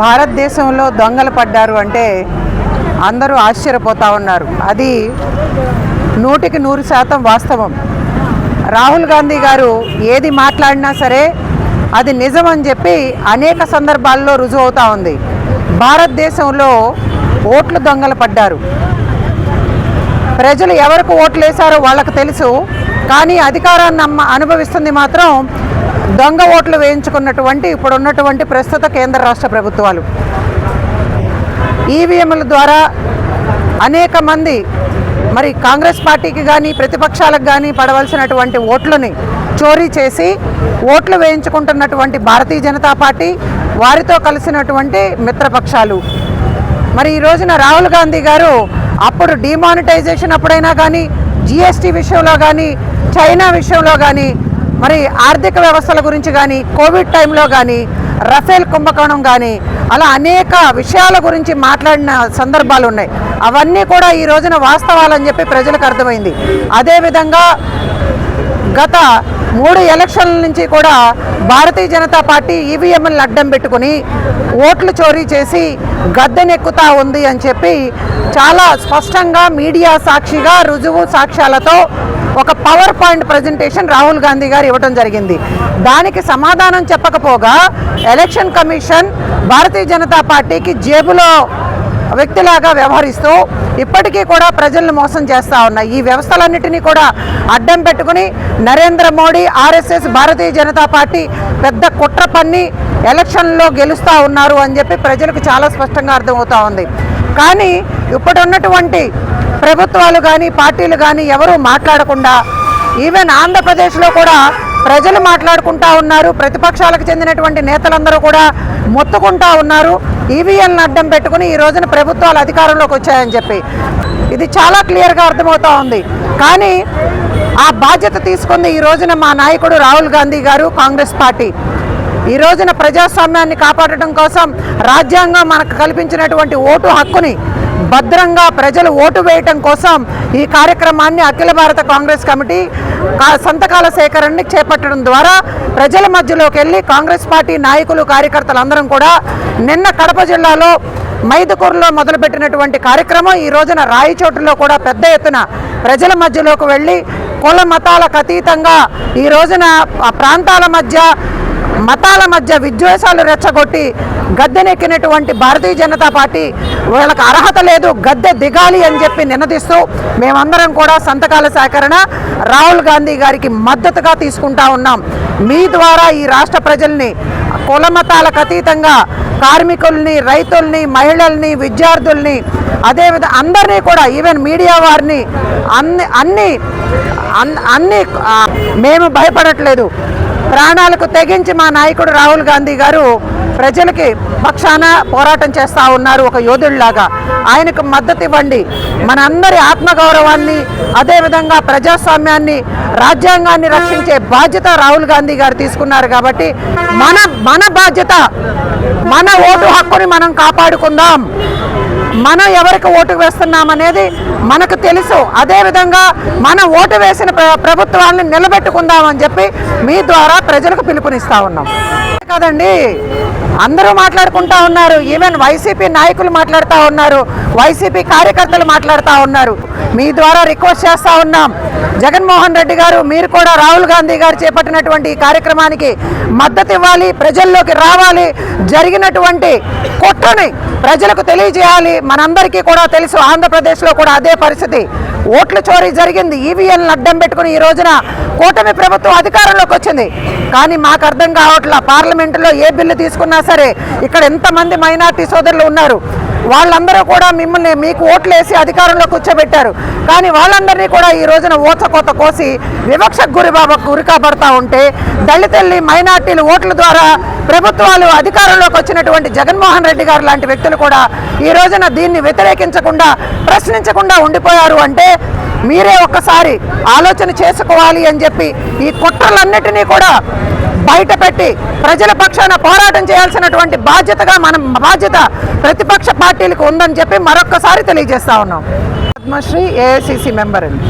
భారతదేశంలో దొంగలు పడ్డారు అంటే అందరూ ఆశ్చర్యపోతా ఉన్నారు. అది నూటికి నూరు శాతం వాస్తవం. రాహుల్ గాంధీ గారు ఏది మాట్లాడినా సరే అది నిజం అని చెప్పి అనేక సందర్భాల్లో రుజువు ఉంది. భారతదేశంలో ఓట్లు దొంగలు పడ్డారు. ప్రజలు ఎవరికి ఓట్లు వేశారో వాళ్ళకు తెలుసు. కానీ అధికారాన్ని అనుభవిస్తుంది మాత్రం దొంగ ఓట్లు వేయించుకున్నటువంటి ఇప్పుడు ఉన్నటువంటి ప్రస్తుత కేంద్ర రాష్ట్ర ప్రభుత్వాలు. ఈవీఎంల ద్వారా అనేక మంది మరి కాంగ్రెస్ పార్టీకి కానీ ప్రతిపక్షాలకు కానీ పడవలసినటువంటి ఓట్లని చోరీ చేసి ఓట్లు వేయించుకుంటున్నటువంటి భారతీయ జనతా పార్టీ వారితో కలిసినటువంటి మిత్రపక్షాలు. మరి ఈ రోజున రాహుల్ గాంధీ గారు అప్పుడు డిమానిటైజేషన్ అప్పుడైనా కానీ జిఎస్టీ విషయంలో కానీ చైనా విషయంలో కానీ మరి ఆర్థిక వ్యవస్థల గురించి కానీ కోవిడ్ టైంలో కానీ రఫేల్ కుంభకోణం కానీ అలా అనేక విషయాల గురించి మాట్లాడిన సందర్భాలు ఉన్నాయి. అవన్నీ కూడా ఈ రోజున వాస్తవాలని చెప్పి ప్రజలకు అర్థమైంది. అదేవిధంగా గత మూడు ఎలక్షన్ల నుంచి కూడా భారతీయ జనతా పార్టీ ఈవీఎంలను అడ్డం పెట్టుకుని ఓట్లు చోరీ చేసి గద్దెనెక్కుతా ఉంది అని చెప్పి చాలా స్పష్టంగా మీడియా సాక్షిగా రుజువు సాక్ష్యాలతో ఒక power point presentation Rahul Gandhi గారు ఇవ్వడం జరిగింది. దానికి సమాధానం చెప్పకపోగా ఎలక్షన్ కమిషన్ భారతీయ జనతా పార్టీకి జేబులో వ్యక్తిలాగా వ్యవహరిస్తూ ఇప్పటికీ కూడా ప్రజలను మోసం చేస్తూ ఉన్నాయి. ఈ వ్యవస్థలన్నిటినీ కూడా అడ్డం పెట్టుకుని నరేంద్ర మోడీ ఆర్ఎస్ఎస్ భారతీయ జనతా పార్టీ పెద్ద కుట్ర పన్ని ఎలక్షన్లో గెలుస్తూ ఉన్నారు అని చెప్పి ప్రజలకు చాలా స్పష్టంగా అర్థమవుతూ ఉంది. కానీ ఇప్పుడున్నటువంటి ప్రభుత్వాలు కానీ పార్టీలు కానీ ఎవరూ మాట్లాడకుండా ఈవెన్ ఆంధ్రప్రదేశ్లో కూడా ప్రజలు మాట్లాడుకుంటా ఉన్నారు ప్రతిపక్షాలకు చెందినటువంటి నేతలందరూ కూడా మొత్తుకుంటా ఉన్నారు ఈవీఎల్ని అడ్డం పెట్టుకుని ఈ రోజున ప్రభుత్వాలు అధికారంలోకి వచ్చాయని చెప్పి. ఇది చాలా క్లియర్గా అర్థమవుతా ఉంది. కానీ ఆ బాధ్యత తీసుకుంది ఈ రోజున మా నాయకుడు రాహుల్ గాంధీ గారు కాంగ్రెస్ పార్టీ. ఈ రోజున ప్రజాస్వామ్యాన్ని కాపాడటం కోసం రాజ్యాంగం మనకు కల్పించినటువంటి ఓటు హక్కుని భద్రంగా ప్రజలు ఓటు వేయటం కోసం ఈ కార్యక్రమాన్ని అఖిల భారత కాంగ్రెస్ కమిటీ కా- సంతకాల సేకరణని చేపట్టడం ద్వారా ప్రజల మధ్యలోకి వెళ్ళి కాంగ్రెస్ పార్టీ నాయకులు కార్యకర్తలు అందరం కూడా నిన్న కడప జిల్లాలో మైదుకూరులో మొదలుపెట్టినటువంటి కార్యక్రమం ఈ రోజున రాయిచోటులో కూడా పెద్ద ఎత్తున ప్రజల మధ్యలోకి వెళ్ళి కుల మతాలకు అతీతంగా ఈ రోజున ఆ ప్రాంతాల మధ్య మతాల మధ్య విద్వేషాలు రెచ్చగొట్టి గద్దెనెక్కినటువంటి భారతీయ జనతా పార్టీ వీళ్ళకి అర్హత లేదు గద్దె దిగాలి అని చెప్పి నినదిస్తూ మేమందరం కూడా సంతకాల సేకరణ రాహుల్ గాంధీ గారికి మద్దతుగా తీసుకుంటా ఉన్నాం. మీ ద్వారా ఈ రాష్ట్ర ప్రజల్ని కుల మతాలకు అతీతంగా కార్మికుల్ని రైతుల్ని మహిళల్ని విద్యార్థుల్ని అదేవిధంగా అందరినీ కూడా ఈవెన్ మీడియా వారిని అన్ని అన్ని అన్- అన్ని మేము భయపడట్లేదు. ప్రాణాలకు తెగించి మా నాయకుడు రాహుల్ గాంధీ గారు ప్రజలకి పక్షాన పోరాటం చేస్తూ ఉన్నారు ఒక యోధుడిలాగా ఆయనకు మద్దతు ఇవ్వండి. మనందరి ఆత్మగౌరవాన్ని అదేవిధంగా ప్రజాస్వామ్యాన్ని రాజ్యాంగాన్ని రక్షించే బాధ్యత రాహుల్ గాంధీ గారు తీసుకున్నారు కాబట్టి మన మన బాధ్యత మన ఓటు హక్కుని మనం కాపాడుకుందాం. మనం ఎవరికి ఓటు వేస్తున్నాం అనేది మనకు తెలుసు. అదేవిధంగా మనం ఓటు వేసిన ప్ర- ప్రభుత్వాలను నిలబెట్టుకుందామని చెప్పి మీ ద్వారా ప్రజలకు పిలుపునిస్తా ఉన్నాం. కదండి అందరూ మాట్లాడుకుంటా ఉన్నారు. ఈవెన్ వైసీపీ నాయకులు మాట్లాడుతూ ఉన్నారు. వైసీపీ కార్యకర్తలు మాట్లాడుతూ ఉన్నారు. మీ ద్వారా రిక్వెస్ట్ చేస్తూ ఉన్నాం. జగన్మోహన్ రెడ్డి గారు మీరు కూడా రాహుల్ గాంధీ గారు చేపట్టినటువంటి ఈ కార్యక్రమానికి మద్దతు ఇవ్వాలి ప్రజల్లోకి రావాలి. జరిగినటువంటి కుట్రని ప్రజలకు తెలియజేయాలి. మనందరికీ కూడా తెలుసు ఆంధ్రప్రదేశ్లో కూడా అదే పరిస్థితి. ఓట్ల చోరీ జరిగింది. ఈవీఎంలను అడ్డం పెట్టుకుని ఈ రోజున కూటమి ప్రభుత్వం అధికారంలోకి వచ్చింది. కానీ మాకు అర్థం కావట్లా పార్లమెంటులో ఏ బిల్లు తీసుకున్నా సరే ఇక్కడ ఎంతమంది మైనార్టీ సోదరులు ఉన్నారు? వాళ్ళందరూ కూడా మిమ్మల్ని మీకు ఓట్లు వేసి అధికారంలో కూర్చోబెట్టారు. కానీ వాళ్ళందరినీ కూడా ఈ రోజున ఓచకోత కోసి వివక్షకు గురి గురికాబడతా ఉంటే దళితుల్ని మైనార్టీలు ఓట్ల ద్వారా ప్రభుత్వాలు అధికారంలోకి వచ్చినటువంటి జగన్మోహన్ రెడ్డి గారు లాంటి వ్యక్తులు కూడా ఈ రోజున దీన్ని వ్యతిరేకించకుండా ప్రశ్నించకుండా ఉండిపోయారు అంటే మీరే ఒక్కసారి ఆలోచన చేసుకోవాలి అని చెప్పి ఈ కుట్రలన్నిటినీ కూడా బయట పెట్టి ప్రజల పక్షాన పోరాటం చేయాల్సినటువంటి బాధ్యతగా మనం బాధ్యత ప్రతిపక్ష పార్టీలకు ఉందని చెప్పి మరొక్కసారి తెలియజేస్తా ఉన్నాం. పద్మశ్రీ ఏఐసిసి మెంబర్ అండి